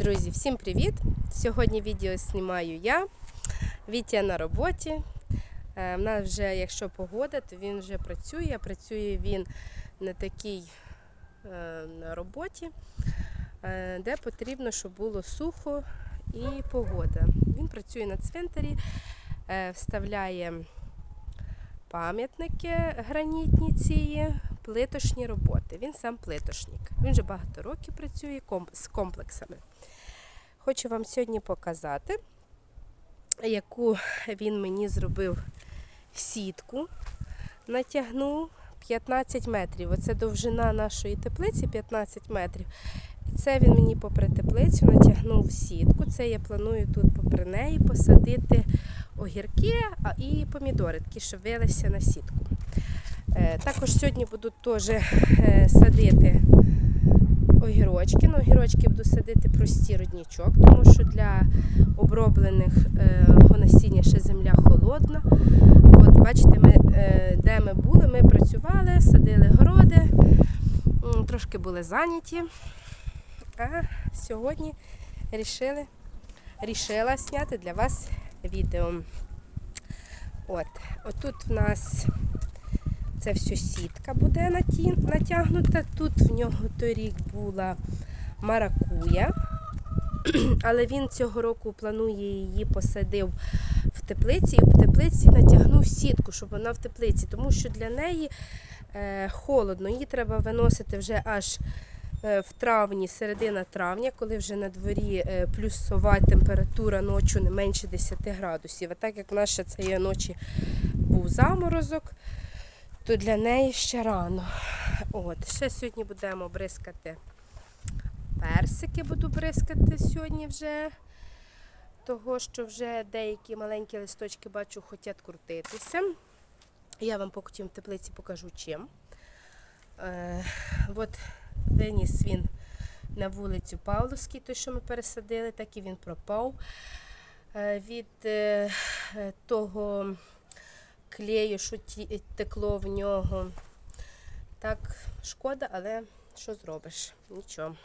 Друзі, всім привіт! Сьогодні відео знімаю я. Вітя на роботі. Е, В нас вже, якщо погода, то він вже працює. Працює він на такій е, на роботі, е, де потрібно, щоб було сухо і погода. Він працює на цвинтарі, е, вставляє пам'ятники гранітні ці, плиточні роботи. Він сам плитошник. Він вже багато років працює з комплексами. Хочу вам сьогодні показати, яку він мені зробив сітку. Натягнув 15 метрів. Оце довжина нашої теплиці 15 метрів. Це він мені попри теплицю натягнув сітку. Це я планую тут попри неї посадити огірки і помідори, такі, що вилися на сітку. Е, Також сьогодні буду теж е, садити огірочки. Ну, огірочки буду садити прості роднічок, тому що для оброблених е, насіння ще земля холодна. От бачите, ми, де ми були, ми працювали, садили городи, трошки були зайняті. А сьогодні рішили, рішила зняти для вас відео. От, отут в нас це все сітка буде натягнута. Тут в нього торік була маракуя, але він цього року планує її посадив в теплиці і в теплиці натягнув сітку, щоб вона в теплиці, тому що для неї е, холодно. Її треба виносити вже аж е, в травні, середина травня, коли вже на дворі е, плюсова температура ночі не менше 10 градусів. А так як ще цієї ночі був заморозок, то для неї ще рано. От, ще сьогодні будемо бризкати персики, буду бризкати сьогодні вже. Того, що вже деякі маленькі листочки бачу, хочуть крутитися. Я вам потім в теплиці покажу чим. Е, от виніс він на вулицю Павловський, той, що ми пересадили, так і він пропав. Е, від е, того клею, що ті- текло в нього. Так, шкода, але що зробиш? Нічого.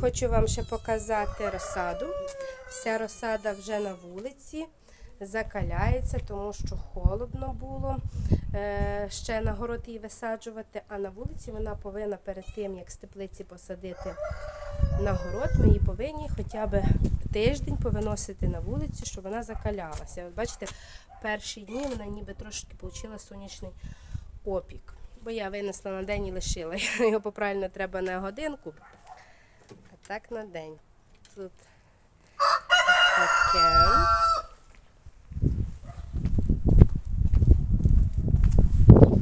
Хочу вам ще показати розсаду. Вся розсада вже на вулиці, закаляється, тому що холодно було е, ще на город її висаджувати, а на вулиці вона повинна перед тим, як з теплиці посадити на город, ми її повинні хоча б тиждень повиносити на вулицю, щоб вона закалялася. От бачите, перші дні вона ніби трошки отримала сонячний опік. Бо я винесла на день і лишила. Його поправильно треба на годинку. А так на день. Тут таке.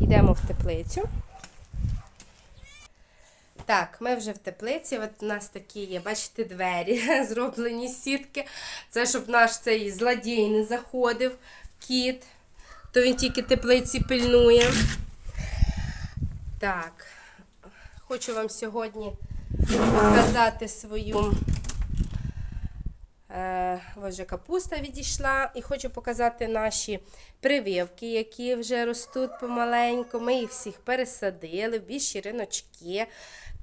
Йдемо в теплицю. Так, ми вже в теплиці. От у нас такі є, бачите, двері зроблені сітки. Це щоб наш цей злодій не заходив, кіт, то він тільки теплиці пильнує. Так, хочу вам сьогодні показати свою. Е, вже капуста відійшла. І хочу показати наші прививки, які вже ростуть помаленьку. Ми їх всіх пересадили в більші риночки,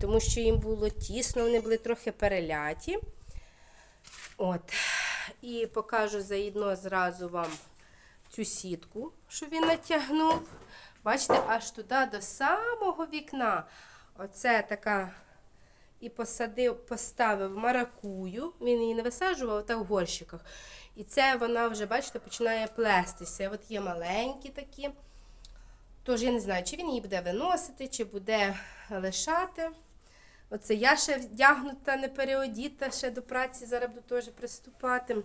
тому що їм було тісно, вони були трохи переляті. От. І покажу заодно зразу вам цю сітку, що він натягнув. Бачите, аж туди до самого вікна. Оце така і посадив, поставив маракую. Він її не висаджував так в горщиках. І це вона вже, бачите, починає плестися. От є маленькі такі. Тож я не знаю, чи він її буде виносити, чи буде лишати. Оце я ще вдягнута, не переодіта, ще до праці зараз буду теж приступати.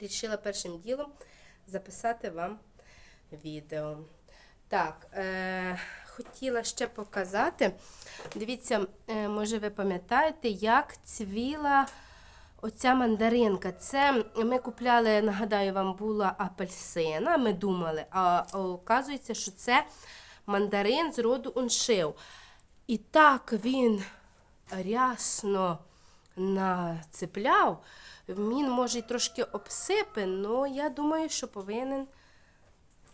Рішила першим ділом записати вам відео. Так, е, хотіла ще показати. Дивіться, е, може ви пам'ятаєте, як цвіла оця мандаринка. Це ми купляли, нагадаю, вам була апельсина, ми думали, а оказується, що це мандарин з роду уншив. І так він рясно нацепляв. Він може й трошки обсипе, але я думаю, що повинен,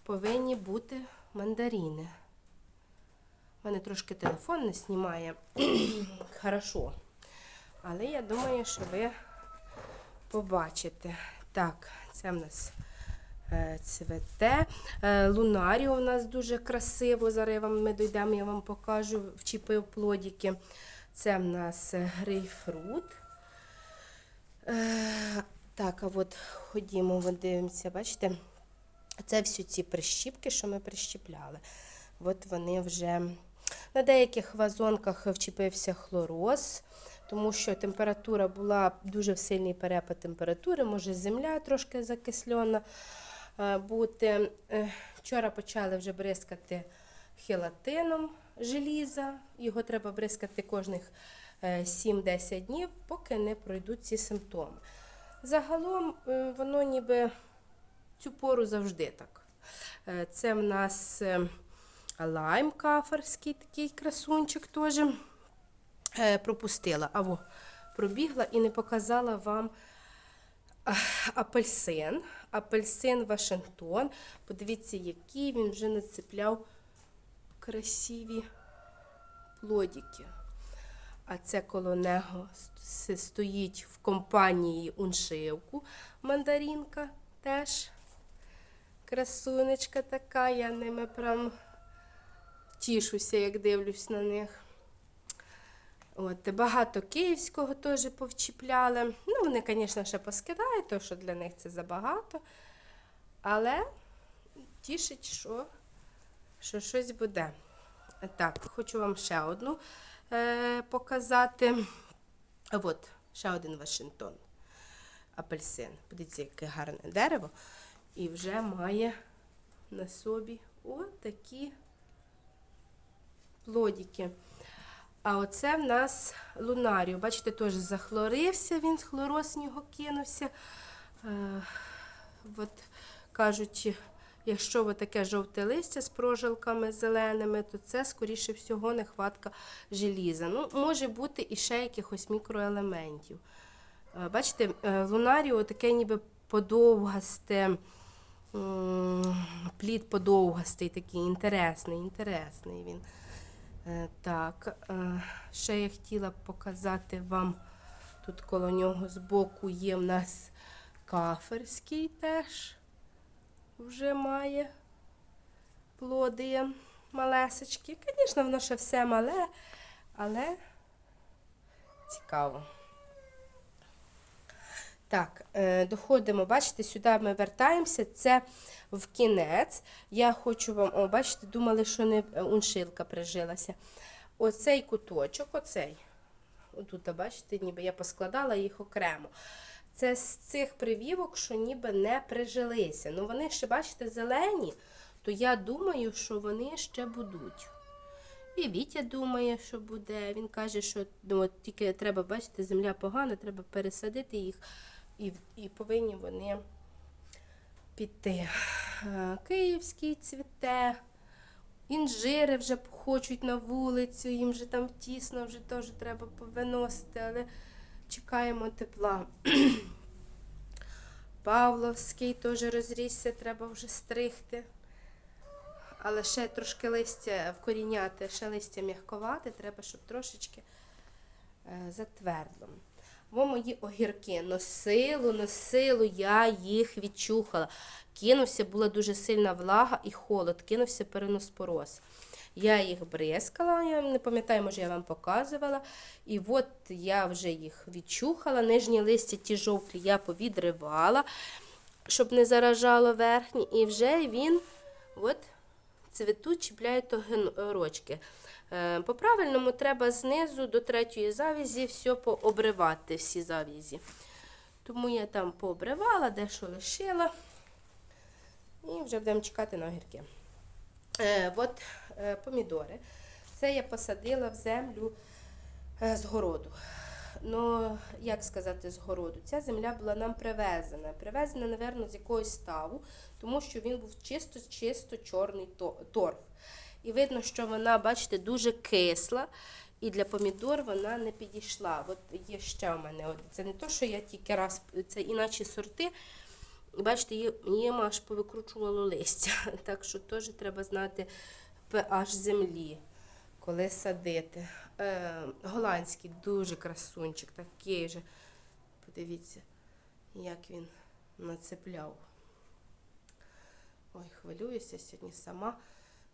повинні бути мандарини. мене трошки телефон не знімає хорошо. Але я думаю, що ви побачите. Так, це в нас е, цвете. Е, Лунаріо у нас дуже красиво. Зараз вам, ми дійдемо, я вам покажу, вчепив плодики. Це в нас грейпфрут. Е, так, а от ходімо, от дивимося, бачите? Це всі ці прищіпки, що ми прищіпляли. От вони вже на деяких вазонках вчепився хлороз, тому що температура була дуже сильний перепад температури, може земля трошки закислена е, бути. Е, Вчора почали вже бризкати хелатином желіза. Його треба бризкати кожних е, 7-10 днів, поки не пройдуть ці симптоми. Загалом е, воно ніби цю пору завжди так. Е, Це в нас е, лайм каферський такий красунчик теж. Е, Пропустила, або пробігла і не показала вам апельсин. Апельсин Вашингтон. Подивіться, який він вже нацепляв красиві плодики. А це коло нього стоїть в компанії уншивку мандарінка теж. Красунечка така, я ними прям тішуся, як дивлюсь на них. От, багато київського теж повчіпляли. Ну, вони, звісно, ще поскидають, тому що для них це забагато. Але тішить, що, що щось буде. Так, хочу вам ще одну е, показати. От, ще один Вашингтон. Апельсин. Подивіться, яке гарне дерево. І вже має на собі отакі плодики. А оце в нас лунаріо. Бачите, теж захлорився, він хлороз нього кинувся. Е, от кажуть, якщо ви таке жовте листя з прожилками зеленими, то це, скоріше всього, нехватка желіза. Ну, може бути і ще якихось мікроелементів. Е, Бачите, е, лунаріо таке ніби подовгасте, плід подовгастий, такий інтересний, інтересний він. Е, Так, е, ще я хотіла показати вам, тут коло нього збоку є в нас каферський теж вже має плоди малесечки. Звісно, воно ще все мале, але цікаво. Так, е, доходимо, бачите, сюди ми вертаємося, це в кінець. Я хочу вам, о, бачите, думали, що не е, уншилка прижилася. Оцей куточок, оцей. Отут, бачите, ніби я поскладала їх окремо. Це з цих привівок, що ніби не прижилися. Ну вони ще, бачите, зелені, то я думаю, що вони ще будуть. І Вітя думає, що буде. Він каже, що ну, тільки треба, бачите, земля погана, треба пересадити їх, і, і повинні вони піти. Е, Київський цвіте, інжири вже хочуть на вулицю, їм вже там тісно, вже теж треба повиносити, але чекаємо тепла. Павловський теж розрісся, треба вже стригти. Але ще трошки листя вкоріняти, ще листя м'ягковати, треба, щоб трошечки е, затвердло. Во мої огірки носилу, носилу, я їх відчухала. Кинувся, була дуже сильна влага і холод, кинувся переноспороз. Я їх бризкала, я не пам'ятаю, може я вам показувала. І от я вже їх відчухала. Нижні листя, ті жовті, я повідривала, щоб не заражало верхні. І вже він от цвітуть, чіпляють огірочки. Е, По-правильному треба знизу до третьої завізі все пообривати, всі завізі. Тому я там пообривала, дещо лишила. І вже будемо чекати на огірки. Е, от е, помідори. Це я посадила в землю е, з городу. Ну, як сказати, з городу. Ця земля була нам привезена. Привезена, напевно, з якогось ставу, тому що він був чисто-чисто чорний торф. І видно, що вона, бачите, дуже кисла. І для помідор вона не підійшла. От є ще у мене. От, це не то, що я тільки раз, це іначе сорти. Бачите, їм аж повикручувало листя. Так що теж треба знати pH землі, коли садити. Е, голландський дуже красунчик, такий же. Подивіться, як він нацепляв. Ой, хвилююся сьогодні сама.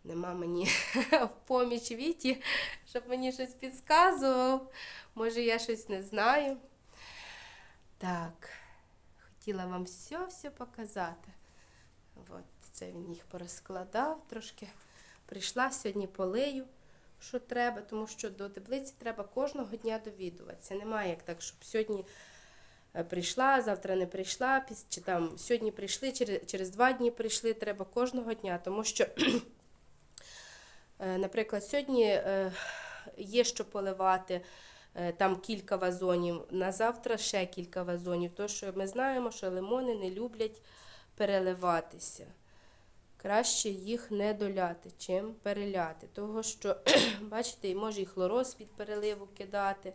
Нема мені в поміч Віті, щоб мені щось підказував. Може, я щось не знаю. Так, хотіла вам все-все показати. От, це він їх порозкладав трошки. Прийшла сьогодні полею, що треба, тому що до теплиці треба кожного дня довідуватися. Немає як так, щоб сьогодні е, прийшла, завтра не прийшла, чи там сьогодні прийшли, через, через два дні прийшли, треба кожного дня, тому що, наприклад, сьогодні е, є що поливати. е, Там кілька вазонів, на завтра ще кілька вазонів. То, що ми знаємо, що лимони не люблять переливатися. Краще їх не доляти, чим переляти. Того, що, бачите, може і хлороз від переливу кидати.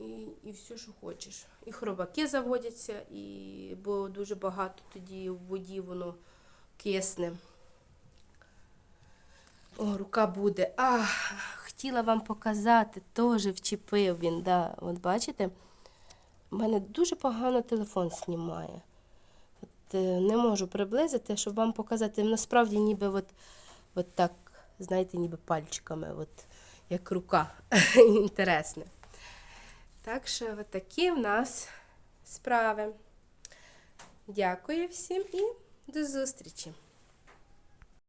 І, і все, що хочеш. І хробаки заводяться, і, бо дуже багато тоді в воді воно кисне. О, рука буде. А, хотіла вам показати, теж вчепив він. Да. От бачите, у мене дуже погано телефон знімає. От, е, не можу приблизити, щоб вам показати. Насправді ніби от, от так, знаєте, ніби пальчиками, от, як рука. Інтересне. Так що от такі в нас справи. Дякую всім і до зустрічі!